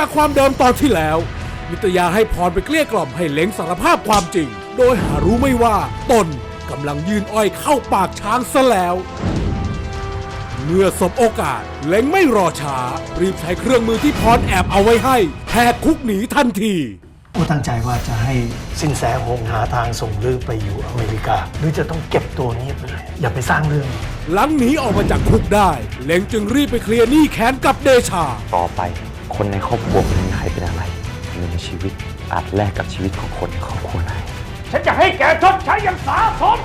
จากความเดิมตอนที่แล้ว นิตยาให้พรไปเกลี้ยกล่อมให้เล้งสารภาพความจริง โดยหารู้ไม่ว่าตนกำลังยืนอ้อยเข้าปากช้างซะแล้ว เมื่อสบโอกาสเล้งไม่รอช้า รีบใช้เครื่องมือที่พรแอบเอาไว้ให้แหกคุกหนีทันทีกูตั้งใจว่าจะให้สินแสหงหาทางส่งลือไปอยู่อเมริกา หรือจะต้องเก็บตัวเงียบไปเลย อย่าไปสร้างเรื่อง หลังหนีออกมาจากคุกได้ เล้งจึงรีบไปเคลียร์หนี้แค้นกับเดชา ต่อไป คนในครอบครัวไม่มีใครเป็นอะไรเงินชีวิตอาจแลกกับชีวิตของคนในครอบครัวได้ฉันจะให้แกชดใช้อย่างสาสม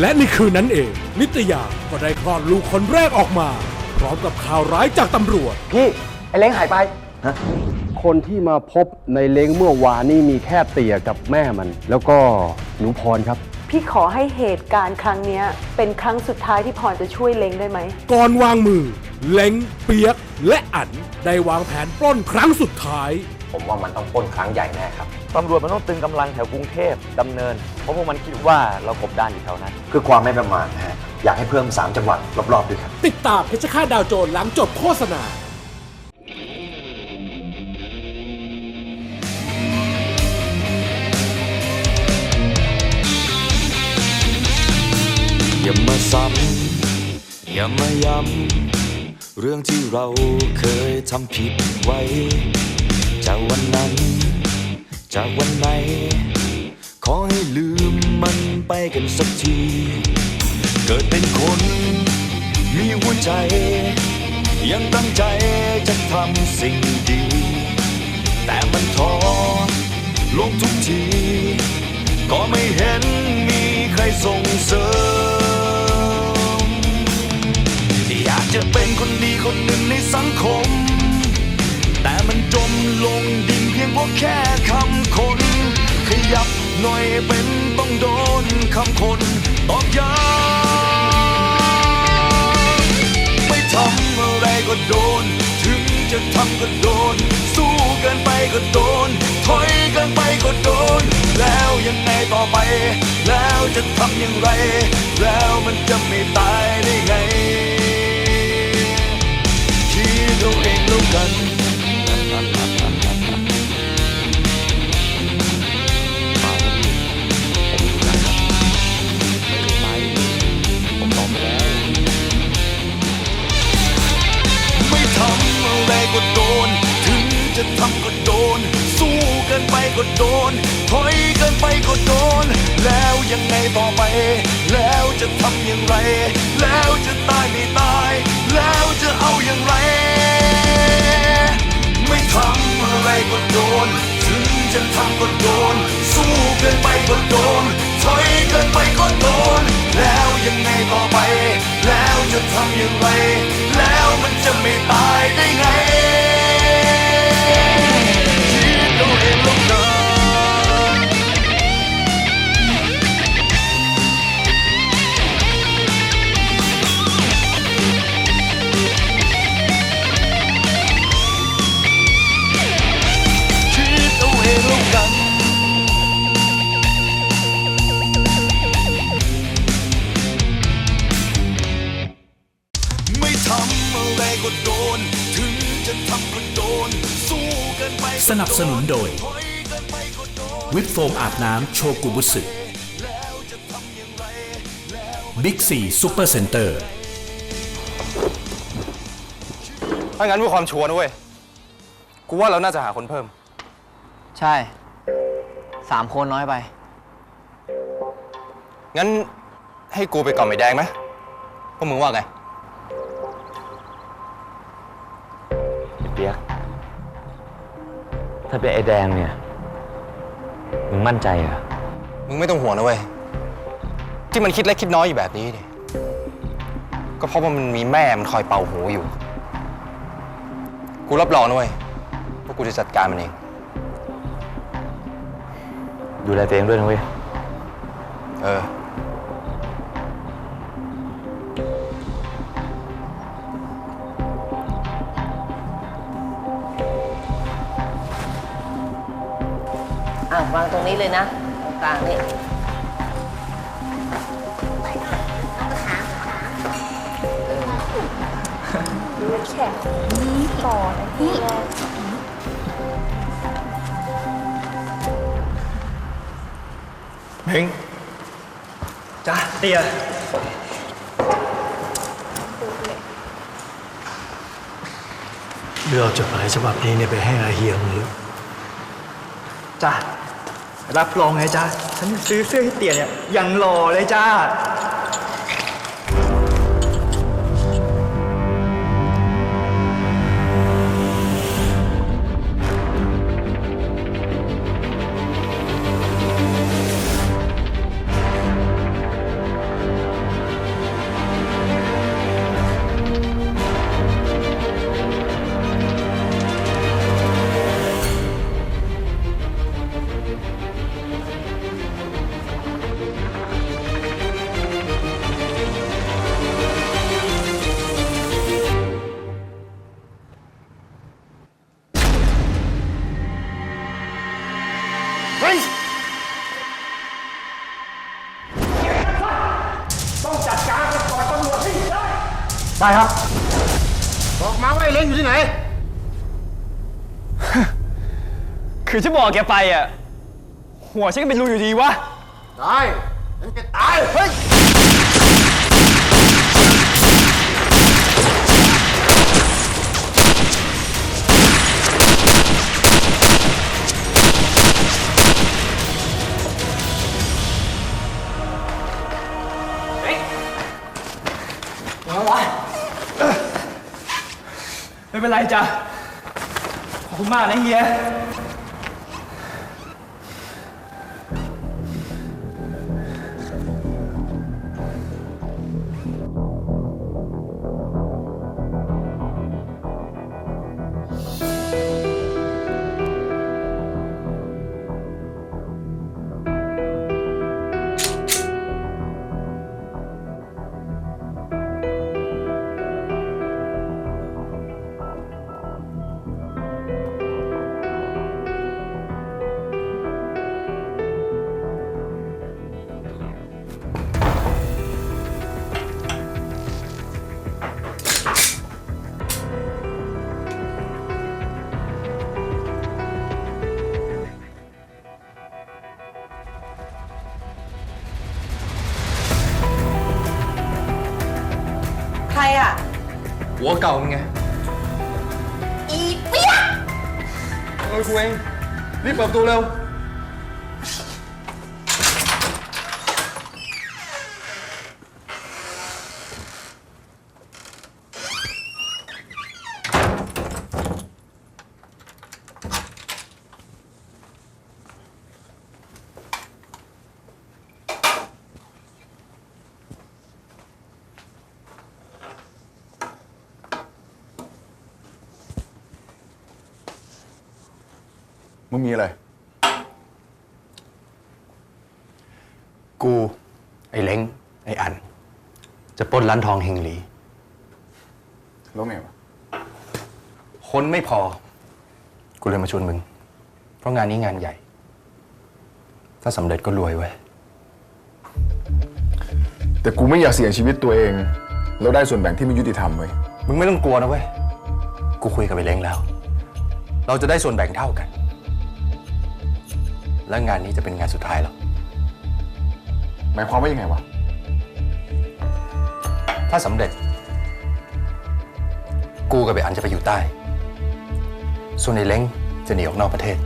และในคืนนั้นเอง นิตยาก็ได้คลอดลูกคนแรกออกมา พร้อมกับข่าวร้ายจากตำรวจ พี่ไอ้เล้งหายไป คนที่มาพบในเล้งเมื่อวานนี่มีแค่เตี่ยกับแม่มัน แล้วก็หนูพรครับ พี่ขอให้เหตุการณ์ครั้งเนี้ยเป็นครั้งสุดท้ายที่พรจะช่วยเล้งได้ไหม ก่อนวางมือ เล้งเปียก และอันได้วางแผนปล้นครั้งสุดท้าย ผมว่ามันต้องปล้นครั้งใหญ่แน่ครับ ตำรวจมันต้องตึงกำลังแถวกรุงเทพดำเนิน เพราะพวกมันคิดว่าเรากบดานอยู่แถวนั้น คือความไม่ประมาทนะฮะ อยากให้เพิ่ม 3 จังหวัดรอบๆด้วยครับ ติดตามเพชรฆาตดาวโจรหลังจบโฆษณาอย่ามา ซ้ำอย่ามาย้ำเรื่องที่เราเคยทำผิดไว้ จากวันนั้น จากวันไหน ขอให้ลืมมันไปกันสักที เกิดเป็นคน มีหัวใจ ยังตั้งใจจะทำสิ่งดี แต่มันท้อลงทุกที ก็ไม่เห็นมีใครส่งเสริม จะเป็นคนดีคนหนึ่งในสังคม แต่มันจมลงดินเพียงเพราะแค่คำคน ขยับหน่อยเป็นต้องโดนคำคนตอกย้ำไม่ทำอะไรก็โดน ถึงจะทำก็โดน สู้กินไปก็โดน ถอยกินไปก็โดน แล้วยังไงต่อไป แล้วจะทำอย่างไร แล้วมันจะไม่ตายได้ไง คิดเอาเองแล้วกันไม่ทำอะไรก็โดน ถึงจะทำก็โดน สู้เกินไปก็โดน ถอยเกินไปก็โดน แล้วยังไงต่อไป แล้วจะทำอย่างไร แล้วจะตา จะทำก็โดน สู้เกินไปก็โดน ถอยเกินไปก็โดน แล้วยังไงต่อไป แล้วจะทำอย่างไร แล้วมันจะไม่ตายได้ไง นไปก็โดสนับสนุนโดยถอยเกินไปก็โดนวิปโฟมอาบน้ำโชกุบุสึแล้วจะทำอย่างไรแล้วบิ๊กซีซูเปอร์เซ็นเตอร์ถ้างั้นเพื่อความชัวร์นะเว้ย กูว่าเราน่าจะหาคนเพิ่ม ใช่สามคนน้อยไป งั้นให้กูไปก่อนไม่แดงไหมพวกมึงว่าไงไอ้เปียก ถ้าเป็นไอ้แดงเนี่ย มึงมั่นใจเหรอ มึงไม่ต้องห่วงนะเว้ย ที่มันคิดเล็กคิดน้อยอยู่แบบนี้เนี่ยก็เพราะว่ามันมีแม่มันคอยเป่าหูอยู่ กูรับรองนะเว้ยว่ากูจะจัดการมันเอง ดูแลตัวเองด้วยนะเว้ย เออ วางตรงนี้เลยนะตรงกลางนี่แข็งนี่ก่อนนี่เม้งจ้าเตียเรือจดหมายฉบับนี้เนี่ยไปให้อาเฮียงหรือจ้า รับรองไงจ้าฉันซื้อเสื้อให้เตี่ยเนี่ยยังหล่อเลยจ้า ต้องจัดการกับก่อนตำรวจให้ได้ได้ครับ บอกมาว่าไอ้เล้งอยู่ที่ไหน คือฉันบอกแกไปอะ หัวฉันก็เป็นรูอยู่ดีวะ ได้งั้นแกตาย เฮ้ย ไม่เป็นไรจ้ะ ขอบคุณมากนะเฮีย เก่ามึงไง อีเปียกเออกูเองรีบเปิดประตูเร็ว มึงมีอะไร กู ไอ้เล้ง ไอ้อัน จะปล้น ร้านทองเฮงหลี แล้วไงวะ คนไม่พอ กูเลยมาชวนมึง เพราะงานนี้งานใหญ่ ถ้าสำเร็จก็รวยเว้ย แต่กูไม่อยากเสี่ยงชีวิตตัวเอง แล้วได้ส่วนแบ่งที่ไม่ยุติธรรมเว้ย มึงไม่ต้องกลัวนะเว้ย กูคุยกับไอ้เล้งแล้ว เราจะได้ส่วนแบ่งเท่ากัน และงานนี้จะเป็นงานสุดท้ายแล้วหมายความว่ายังไงวะ ถ้าสำเร็จ กูกับไอ้อันจะไปอยู่ใต้ ส่วนไอ้เล้งจะหนีออกนอกประเทศ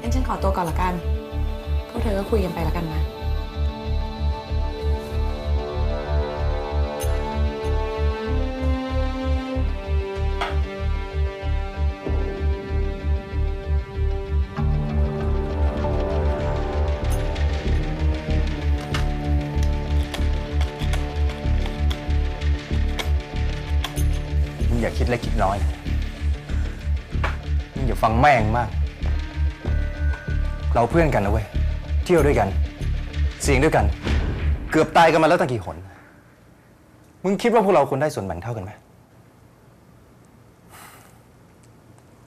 งั้นฉันขอตัวก่อนละกัน พวกเธอก็คุยกันไปละกันนะ ล็กคิดน้อยมึงอย่าฟังแม่งมาก เราเพื่อนกันนะเว้ย เที่ยวด้วยกัน เสียงด้วยกัน เกือบตายกันมาแล้วตั้งกี่หน มึงคิดว่าพวกเราควรได้ส่วนแบ่งเท่ากันไหม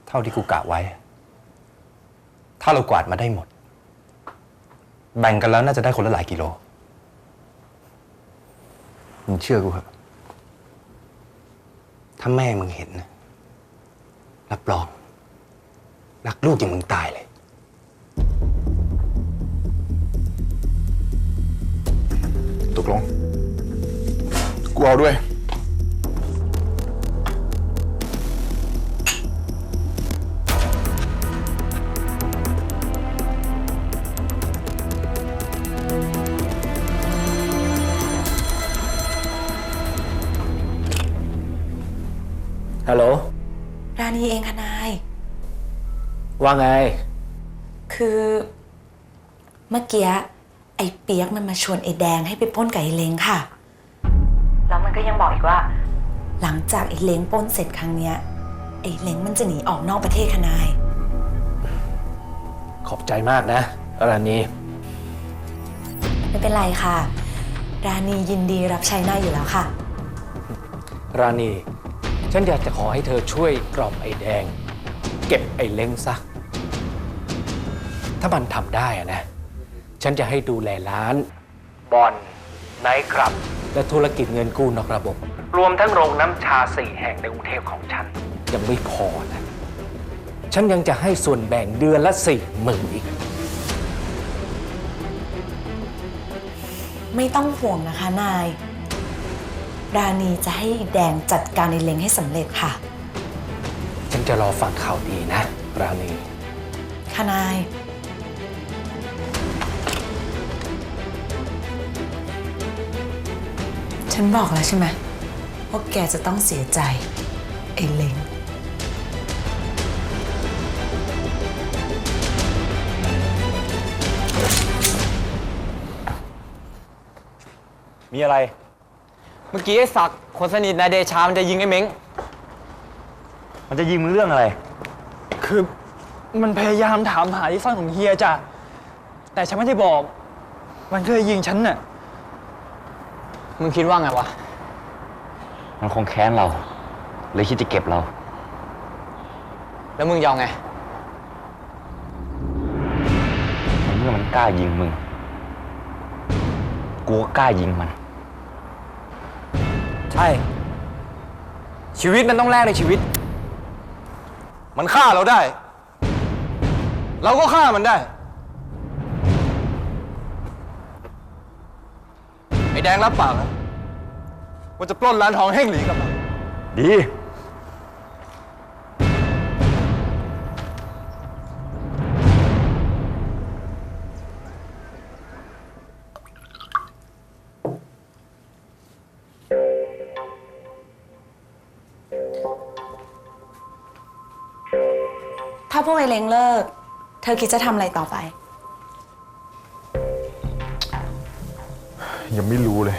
เท่าที่กูกะไว้ ถ้าเรากวาดมาได้หมด แบ่งกันแล้วน่าจะได้คนละหลายกิโล มึงเชื่อกูเหอ ถ้าแม่มึงเห็นนะรับรอง รักลูกอย่างมึงตายเลย ตกลง กูเอาด้วย ฮัลโหล ราณีเองค่ะนาย ว่าไง คือเมื่อกี้ไอ้เปียกมันมาชวนไอ้แดงให้ไปปล้นไก่เล้งค่ะ แล้วมันก็ยังบอกอีกว่า หลังจากไอ้เล้งปล้นเสร็จครั้งเนี้ย ไอ้เล้งมันจะหนีออกนอกประเทศค่ะนาย ขอบใจมากนะรานีไม่เป็นไรค่ะ ราณียินดีรับใช้นายอยู่แล้วค่ะ ราณี ฉันอยากจะขอให้เธอช่วยกล่อมไอ้แดง เก็บไอ้เล้งซะ ถ้ามันทำได้อะนะ ฉันจะให้ดูแลร้าน บอลไนท์คลับ และธุรกิจเงินกู้นอกระบบ รวมทั้งโรงน้ำชาสี่แห่งในกรุงเทพของฉัน ยังไม่พอนะ ฉันยังจะให้ส่วนแบ่งเดือนละสี่หมื่นอีก ไม่ต้องห่วงนะคะนาย ราณีจะให้แดงจัดการในเล้งให้สำเร็จค่ะ ฉันจะรอฟังข่าวดีนะ ราณีค่ะนาย ฉันบอกแล้วใช่ไหมว่าแกจะต้องเสียใจ ไอ้เล้งมีอะไร เมื่อกี้ไอ้ศักดิ์คนสนิทนายเดชามันจะยิงไอ้เม้ง มันจะยิงมึงเรื่องอะไร คือมันพยายามถามหาที่ซ่อนของเฮียจ้ะ แต่ฉันไม่ได้บอก มันเคยยิงฉันน่ะ มึงคิดว่าไงวะ มันคงแค้นเราเลยคิดจะเก็บเรา แล้วมึงยองไง เมื่อมันกล้ายิงมึง กูก็กล้ายิงมัน ใช่ ชีวิตมันต้องแลกในชีวิต มันฆ่าเราได้ เราก็ฆ่ามันได้ ไอ้แดงรับปากนะวว่าจะปล้นร้านทองแห้งหลีกับเราดี งเลิก เธอคิดจะทำอะไรต่อไป ยังไม่รู้เลย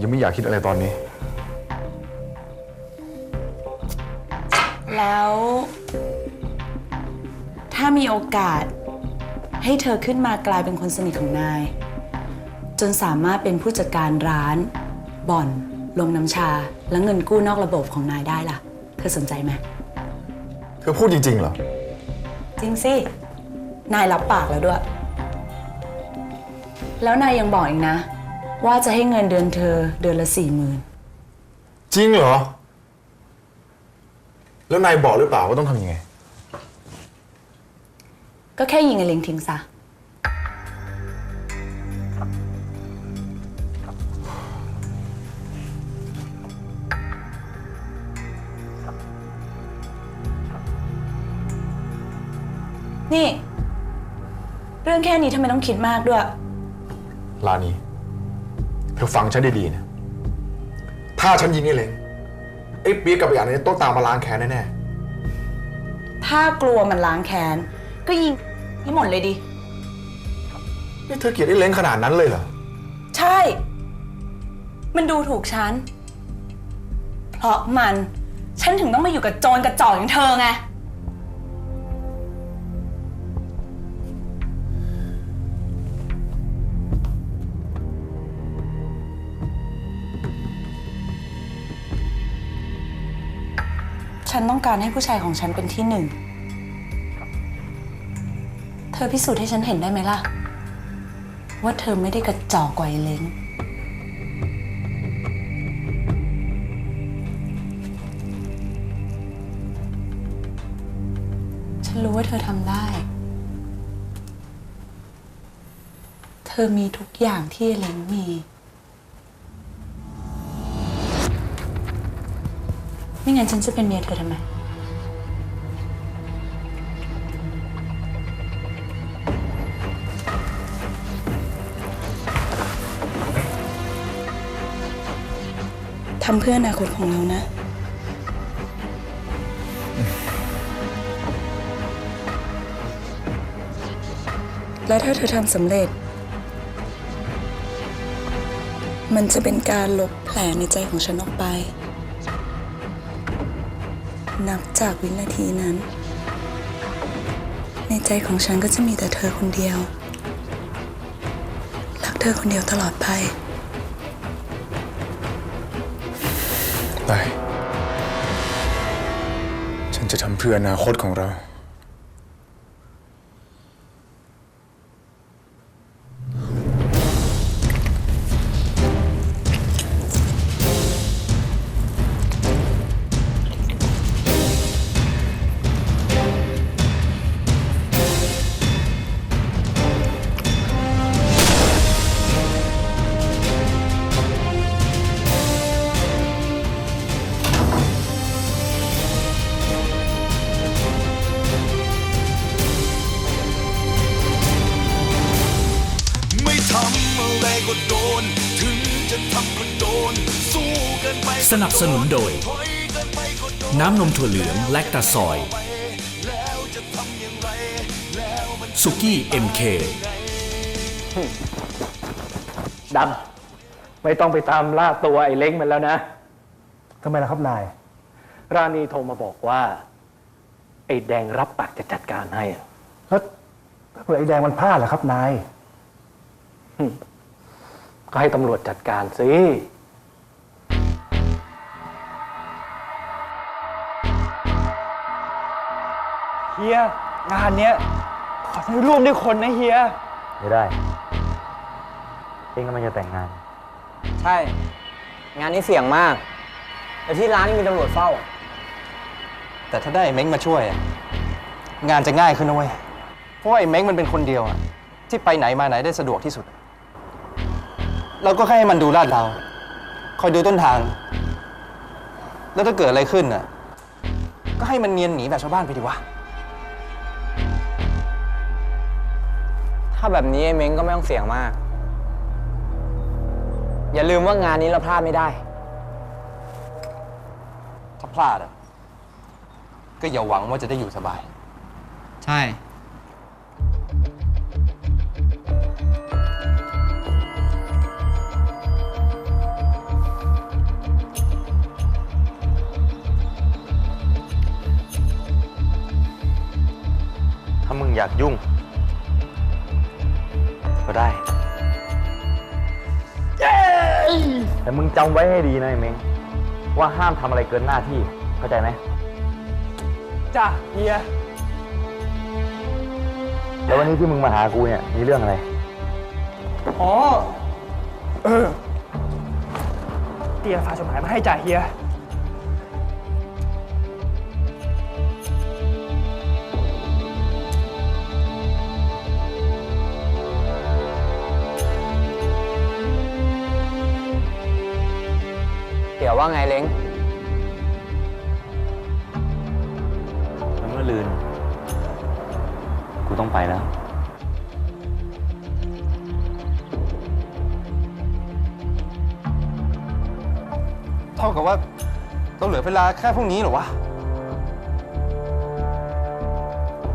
ยังไม่อยากคิดอะไรตอนนี้ แล้ว ถ้ามีโอกาส ให้เธอขึ้นมากลายเป็นคนสนิทของนาย จนสามารถเป็นผู้จัดการร้าน บ่อน ลงน้ำชา และเงินกู้นอกระบบของนายได้ล่ะ เธอสนใจไหม เธอพูดจริงๆเหรอ จริงสิ นายรับปากแล้วด้วย แล้วนายยังบอกอีกนะ ว่าจะให้เงินเดือนเธอเดือนละสี่หมื่นจริงเหรอ แล้วนายบอกหรือเปล่าว่าต้องทำยังไง ก็แค่ยิงไอ้เล้งทิ้งซะ นี่ เรื่องแค่นี้ทำไมต้องคิดมากด้วย ลานีเธอฟังฉันดีๆนะ ถ้าฉันยิงไอ้เล้งไอ้เปียกกับไอ้อันนี้ต้องตามมาล้างแค้นแน่ถ้ากลัวมันล้างแค้น ก็ยิงให้หมดเลยดิ ๆนี่เธอเกลียดไอ้เล้งขนาดนั้นเลยเหรอ ใช่ มันดูถูกฉัน เพราะมัน ฉันถึงต้องมาอยู่กับโจรกระจอกอย่างเธอไง ฉันต้องการให้ผู้ชายของฉันเป็นที่หนึ่ง เธอพิสูจน์ให้ฉันเห็นได้ไหมล่ะ ว่าเธอไม่ได้กระจอกกว่าไอ้เล้งฉันรู้ว่าเธอทำได้ เธอมีทุกอย่างที่ไอ้เล้งมี ไม่งั้นฉันจะเป็นเมียเธอทำไม ทำเพื่ออนาคตของเรานะ และถ้าเธอทำสำเร็จ มันจะเป็นการลบแผลในใจของฉันออกไป นับจากวินาทีนั้น ในใจของฉันก็จะมีแต่เธอคนเดียว รักเธอคนเดียวตลอดไป ไป ฉันจะทำเพื่ออนาคตของเรา สนับสนุนโดย น้ำนมถั่วเหลืองแลคตาซอย สุกี้ MK ดำไม่ต้องไปตามล่าตัวไอ้เล้งมันแล้วนะ ทำไมล่ะครับนาย ราณีโทรมาบอกว่า ไอ้แดงรับปากจะจัดการให้อะแล้วเผื่อไอ้แดงมันพลาดเหรอครับนาย ก็ให้ตำรวจจัดการสิ เฮียงานเนี้ยขอให้ร่วมด้วยคนนะเฮีย ไม่ได้ เองกำลังจะแต่งงาน ใช่ งานนี้เสี่ยงมาก แต่ที่ร้านนี่มีตำรวจเฝ้า แต่ถ้าได้ไอ้เม้งมาช่วยอะงานจะง่ายขึ้นนะเว้ยเพราะว่าไอ้เม้งมันเป็นคนเดียวอะที่ไปไหนมาไหนได้สะดวกที่สุด เราก็แค่ให้มันดูลาดเรา คอยดูต้นทาง แล้วถ้าเกิดอะไรขึ้นน่ะ ก็ให้มันเนียนหนีแบบชาวบ้านไปดีวะ ถ้าแบบนี้ไอ้เม้งก็ไม่ต้องเสี่ยงมาก อย่าลืมว่างานนี้เราพลาดไม่ได้ ถ้าพลาดอะก็อย่าหวังว่าจะได้อยู่สบาย ใช่ ถ้ามึงอยากยุ่ง ก็ได้ แต่มึงจำไว้ให้ดีนะไอ้เม้งว่าห้ามทำอะไรเกินหน้าที่ เข้าใจไหม จ้าเฮีย แล้ววันนี้ที่มึงมาหากูเนี่ย มีเรื่องอะไร อ๋อ เออ เตียฝากจดหมายมาให้จ่าเฮีย เดี๋ยวว่าไงเล้งมันเมื่อลืน กูต้องไปแล้ว เท่ากับว่าเราเหลือเวลาแค่พรุ่งนี้เหรอวะ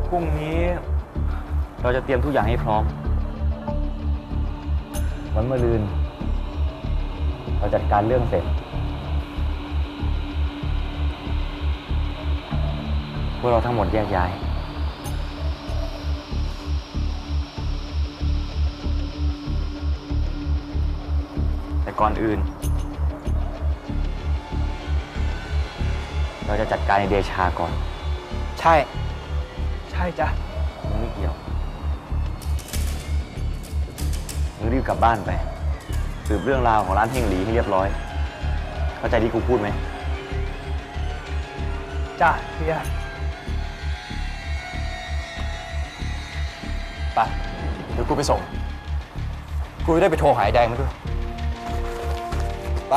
พรุ่งนี้ เราจะเตรียมทุกอย่างให้พร้อม วันเมื่อลืน เราจัดการเรื่องเสร็จ พวกเราทั้งหมดแยกย้าย แต่ก่อนอื่น เราจะจัดการในเดชาก่อน ใช่ ใช่จ้ะมึงไม่เกี่ยวมึงรีบกลับบ้านไป สืบเรื่องราวของร้านเฮงหลีให้เรียบร้อย เข้าใจที่กูพูดไหมจ้าเฮีย ไปเดี๋ยวกูไปส่ง กูจะได้ไปโทรหายแดงมาด้วย ไป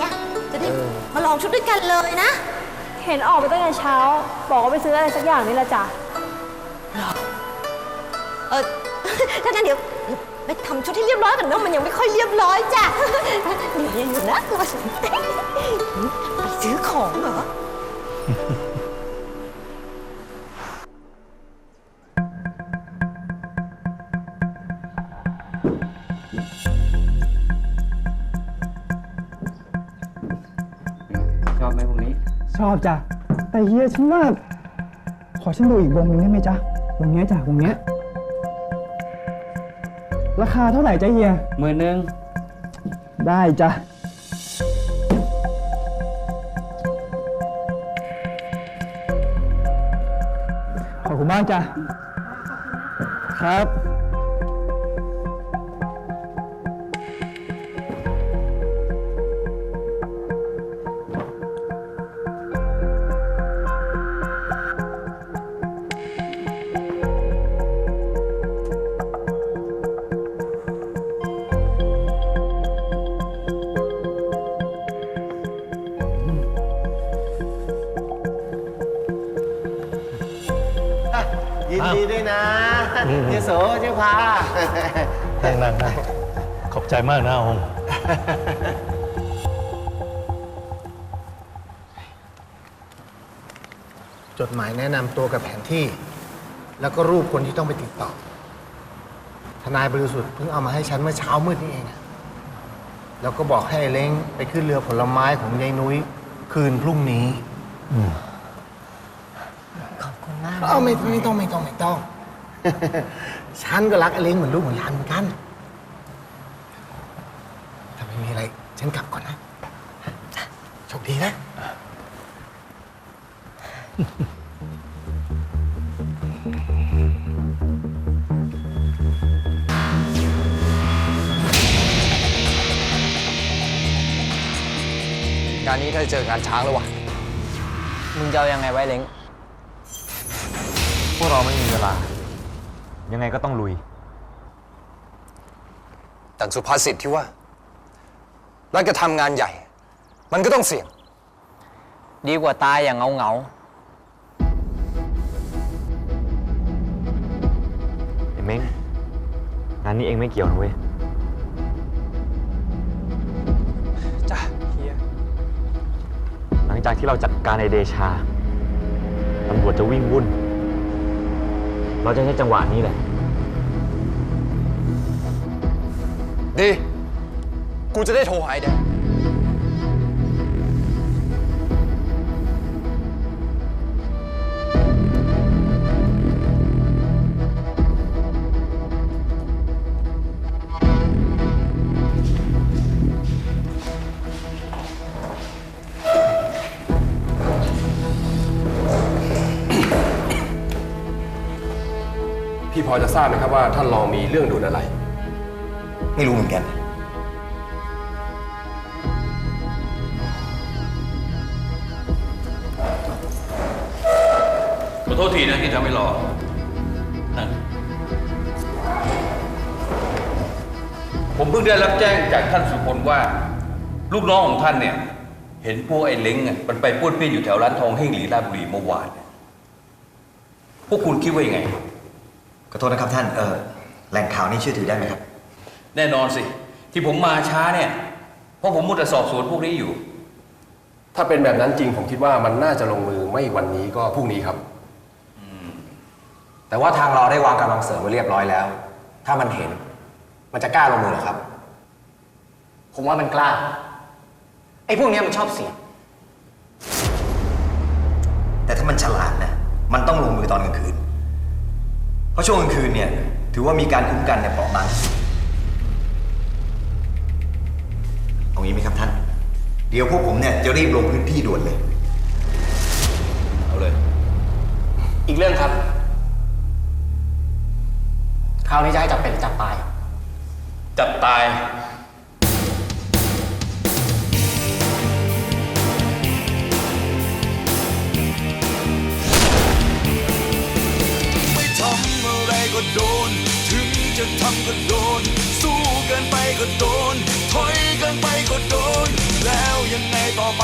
หายไปไหนอะจะได้มาลองชุดด้วยกันเลยนะ เห็นออกไปตั้งแต่เช้า บอกว่าไปซื้ออะไรสักอย่างนี่แหละจ้ะเออถ้างั้นเดี๋ยวเดี๋ยวไปทำชุดให้เรียบร้อยก่อนเนอะมันยังไม่ค่อยเรียบร้อยจ้ะเดี๋ยวยังอยู่นะตัวฉันไปซื้อของเหรอ อบจ้ะแต่เฮียฉันว่าขอฉันดูอีกวงหนึงได้ไหมจ๊ะวงเนี้ยจ้ะวงเนี้ยราคาเท่าไหร่จ๊ะเฮียหมื่นหนึ่งได้จ้ะขอบคุณมากจ้ะครับ ใจมากนะองค์ จดหมายแนะนำตัวกับแผนที่ แล้วก็รูปคนที่ต้องไปติดต่อ ทนายบริสุทธิ์เพิ่งเอามาให้ฉันเมื่อเช้ามืดนี่เองอะแล้วก็บอกให้ไอ้เล้งไปขึ้นเรือผลไม้ของยายนุ้ยคืนพรุ่งนี้ ขอบคุณมากเอาไม่ไม่ต้องไม่ต้องไม่ต้อง ฉันก็รักไอ้เล้งเหมือนลูกเหมือนหลานเหมือนกันานนี้ถ้าจะเจองานช้างแล้ววะมึงจะเอายังไงไว้เล้งพวกเราไม่มีเวลา ยังไงก็ต้องลุย แต่สุภาษิตที่ว่า รักจะทำงานใหญ่ มันก็ต้องเสี่ยง ดีกว่าตายอย่างเงาเงาไอ้เม้งงานนี้เองไม่เกี่ยวนะเว้ยจ้ะเฮีย จากที่เราจัดการในเดชาตำรวจจะวิ่งวุ่น เราจะใช้จังหวะนี้แหละ ดี กูจะได้โทรหาไอ้แดง ว่าท่านรองมีเรื่องด่วนอะไร ไม่รู้เหมือนกัน ขอโทษทีนะที่ทำให้รอนั่นผมเพิ่งได้รับแจ้งจากท่านสุพลว่า ลูกน้องของท่านเนี่ย เห็นพวกไอ้เล้งอะมันไปป้วนเปี้ยนอยู่แถวร้านทองเฮงหลีราชบุรีเมื่อวาน พวกคุณคิดว่ายังไง ขอโทษนะครับท่านเออแหล่งข่าวนี้เชื่อถือได้ไหมครับ แน่นอนสิ ที่ผมมาช้าเนี่ย เพราะผมมุดแต่สอบสวนพวกนี้อยู่ ถ้าเป็นแบบนั้นจริงผมคิดว่ามันน่าจะลงมือไม่วันนี้ก็พรุ่งนี้ครับ แต่ว่าทางเราได้วางกำลังเสริมไว้เรียบร้อยแล้ว ถ้ามันเห็น มันจะกล้าลงมือเหรอครับ ผมว่ามันกล้า ไอ้พวกเนี้ยมันชอบเสี่ยง แต่ถ้ามันฉลาดนะ มันต้องลงมือตอนกลางคืนเพราะช่วงกลางคืนเนี่ย ถือว่ามีการคุ้มกันเนี่ยเปราะบางที่สุดเอางี้ไหมครับท่าน เดี๋ยวพวกผมเนี่ยจะรีบลงพื้นที่ด่วนเลย เอาเลย อีกเรื่องครับ คราวนี้จะให้จับเป็นจับตาย จับตาย ก็โดน ถึงจะทำก็โดน สู้เกินไปก็โดน ถอยเกินไปก็โดน แล้วยังไงต่อไป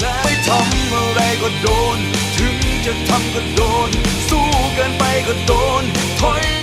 แล้วไม่ทำอะไรก็โดน ถึงจะทำก็โดน สู้เกินไปก็โดน ถอย